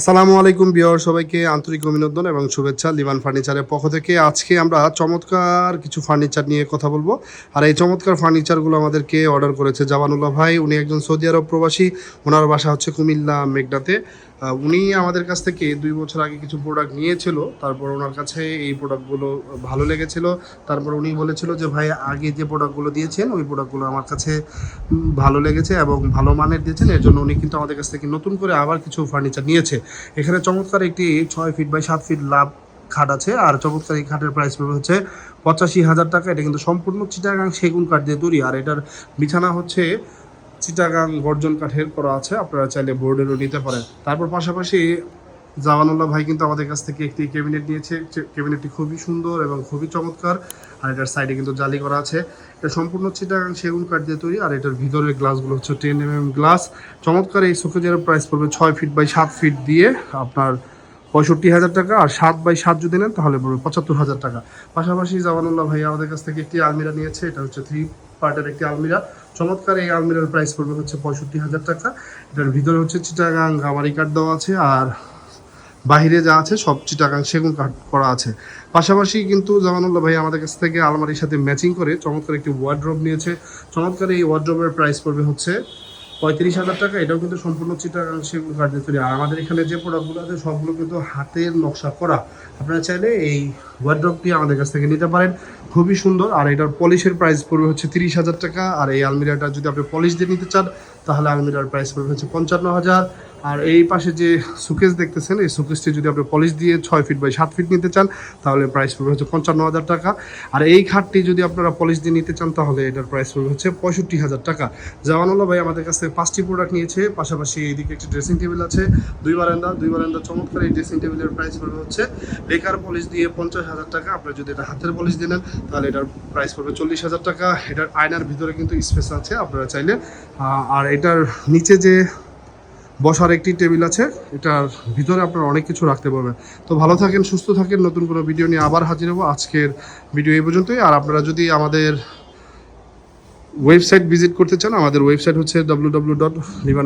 আসসালামু আলাইকুম বিয়র সবাইকে আন্তরিক অভিনন্দন এবং শুভেচ্ছা লিভান ফার্নিচারের পক্ষ থেকে। আজকে আমরা চমৎকার কিছু ফার্নিচার নিয়ে কথা বলব। আর এই চমৎকার ফার্নিচারগুলো আমাদেরকে অর্ডার করেছে জাবানুল্লাহ ভাই। উনি একজন সৌদি আরব প্রবাসী। ওনার বাসা হচ্ছে কুমিল্লা মেঘনাতে। উনি আমাদের কাছ থেকে দুই বছর আগে কিছু প্রোডাক্ট নিয়েছিল। তারপর ওনার কাছে এই প্রোডাক্টগুলো ভালো লেগেছিল। তারপর উনি বলেছিল যে, ভাই, আগে যে প্রোডাক্টগুলো দিয়েছেন, ওই প্রোডাক্টগুলো আমার কাছে ভালো লেগেছে এবং ভালো মানের দিয়েছেন। এর জন্য উনি কিন্তু আমাদের কাছ থেকে নতুন করে আবার কিছু ফার্নিচার নিয়েছে। এখানে চমৎকার একটি ছয় ফিট বাই সাত ফিট লাভ খাট আছে, আর চমৎকার এই খাটের প্রাইস পড়বে হচ্ছে পঁচাশি হাজার টাকা। এটা কিন্তু সম্পূর্ণ চিটাগাং সেগুন কাঠ দিয়ে তৈরি, আর এটার বিছানা হচ্ছে চিটাগাং গর্জন কাঠের করা আছে, আপনারা চাইলে বোর্ডেরও নিতে পারেন। তারপর পাশাপাশি জাওয়ানুল্লাহ ভাই কিন্তু আমাদের কাছ থেকে একটি ক্যাবিনেট নিয়েছে। ক্যাবিনেটটি খুবই সুন্দর এবং খুবই চমৎকার। আর এটার সাইডে কিন্তু জালি করা আছে। এটা সম্পূর্ণ চিটাগাং সেগুন কাঠ দিয়ে তৈরি। আর এটার ভিতরের গ্লাসগুলো হচ্ছে টেন এম এম গ্লাস। চমৎকার এই সোফেজের প্রাইস পড়বে ছয় ফিট বাই সাত ফিট দিয়ে আপনার পঁয়ষট্টি হাজার টাকা। আর সাত বাই সাত যদি নেন, তাহলে পড়বে পঁচাত্তর হাজার টাকা। পাশাপাশি জামানুল্লাহ ভাই আমাদের কাছ থেকে একটি আলমিরা নিয়েছে। এটা হচ্ছে থ্রি পার্টের একটি আলমিরা। চমৎকার এই আলমিরার প্রাইস পড়বে হচ্ছে পঁয়ষট্টি হাজার টাকা। এটার ভিতরে হচ্ছে চিটাগাং গামারি কাঠ দেওয়া আছে। আর বাহিরে যা আছে সব চিটাগাং সেগুন কাঠ করা আছে। পাশাপাশি কিন্তু জামানুল্লাহ ভাই আমাদের কাছ থেকে আলমারির সাথে ম্যাচিং করে চমৎকার একটি ওয়ার্ড্রপ নিয়েছে। চমৎকার এই ওয়ার্ড্রপের প্রাইস পড়বে হচ্ছে পঁয়ত্রিশ হাজার টাকা। এটাও কিন্তু সম্পূর্ণ চিটাগাং সেগুন কাঠ দিয়ে তৈরি। আর আমাদের এখানে যে প্রোডাক্টগুলো আছে, সবগুলো কিন্তু হাতের নকশা করা। আপনারা চাইলে এই ওয়ার্ড্রপটি আমাদের কাছ থেকে নিতে পারেন। খুবই সুন্দর। আর এটার পলিশের প্রাইস পড়বে হচ্ছে তিরিশ হাজার টাকা। আর এই আলমিরাটা যদি আপনি পলিশ দিয়ে নিতে চান, তাহলে আলমিরার প্রাইস পড়বে হচ্ছে পঞ্চান্ন হাজার। আর এই পাশে যে সুকেস দেখতেছেন, এই সুকেসটি যদি আপনি পলিশ দিয়ে ছয় ফিট বাই সাত ফিট নিতে চান, তাহলে প্রাইস পড়বে হচ্ছে পঞ্চান্ন হাজার টাকা। আর এই খাটটি যদি আপনারা পলিশ দিয়ে নিতে চান, তাহলে এটার প্রাইস পড়বে হচ্ছে পঁয়ষট্টি হাজার টাকা। জাওয়ানুল্লাহ ভাই আমাদের কাছ থেকে পাঁচটি প্রোডাক্ট নিয়েছে, পাশাপাশি এইদিকে একটি ড্রেসিং টেবিল আছে, দুই বারান্দা দুই বারান্দা চমৎকার এই ড্রেসিং টেবিলের প্রাইস পড়বে হচ্ছে লেকার পলিশ দিয়ে পঞ্চাশ হাজার টাকা। আপনার যদি এটা হাতের পলিশ দিয়ে নেন, তাহলে এটার প্রাইস পড়বে চল্লিশ হাজার টাকা। এটার আয়নার ভিতরে কিন্তু স্পেস আছে, আপনারা চাইলে আর এটার নিচে যে বসার একটি টেবিল আছে, এটার ভিতরে আপনারা অনেক কিছু রাখতে পারবেন। তো ভালো থাকেন, সুস্থ থাকেন, নতুন কোনো ভিডিও নিয়ে আবার হাজির হব। আজকের ভিডিও এই পর্যন্তই। আর আপনারা যদি আমাদের ওয়েবসাইট ভিজিট করতে চান, আমাদের ওয়েবসাইট হচ্ছে W dot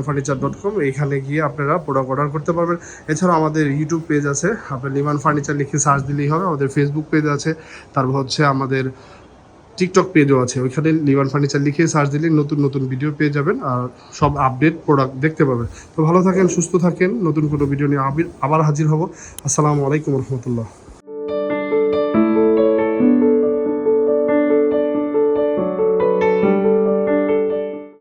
furniture dot com এইখানে গিয়ে আপনারা প্রোডাক্ট অর্ডার করতে পারবেন। এছাড়াও আমাদের ইউটিউব পেজ আছে। আপনার লিভান ফার্নিচার লিখে সার্চ দিলেই হবে। আমাদের ফেসবুক পেজ আছে। তারপর হচ্ছে আমাদের টিকটক পেজও আছে। ওইখানে লিভান ফার্নিচার লিখে সার্চ দিলে নতুন নতুন ভিডিও পেয়ে যাবেন আর সব আপডেট প্রোডাক্ট দেখতে পাবেন। তো ভালো থাকেন, সুস্থ থাকেন। নতুন কোনো ভিডিও নিয়ে আবির- আবার হাজির হব। আসসালামু আলাইকুম রহমতুল্লাহ।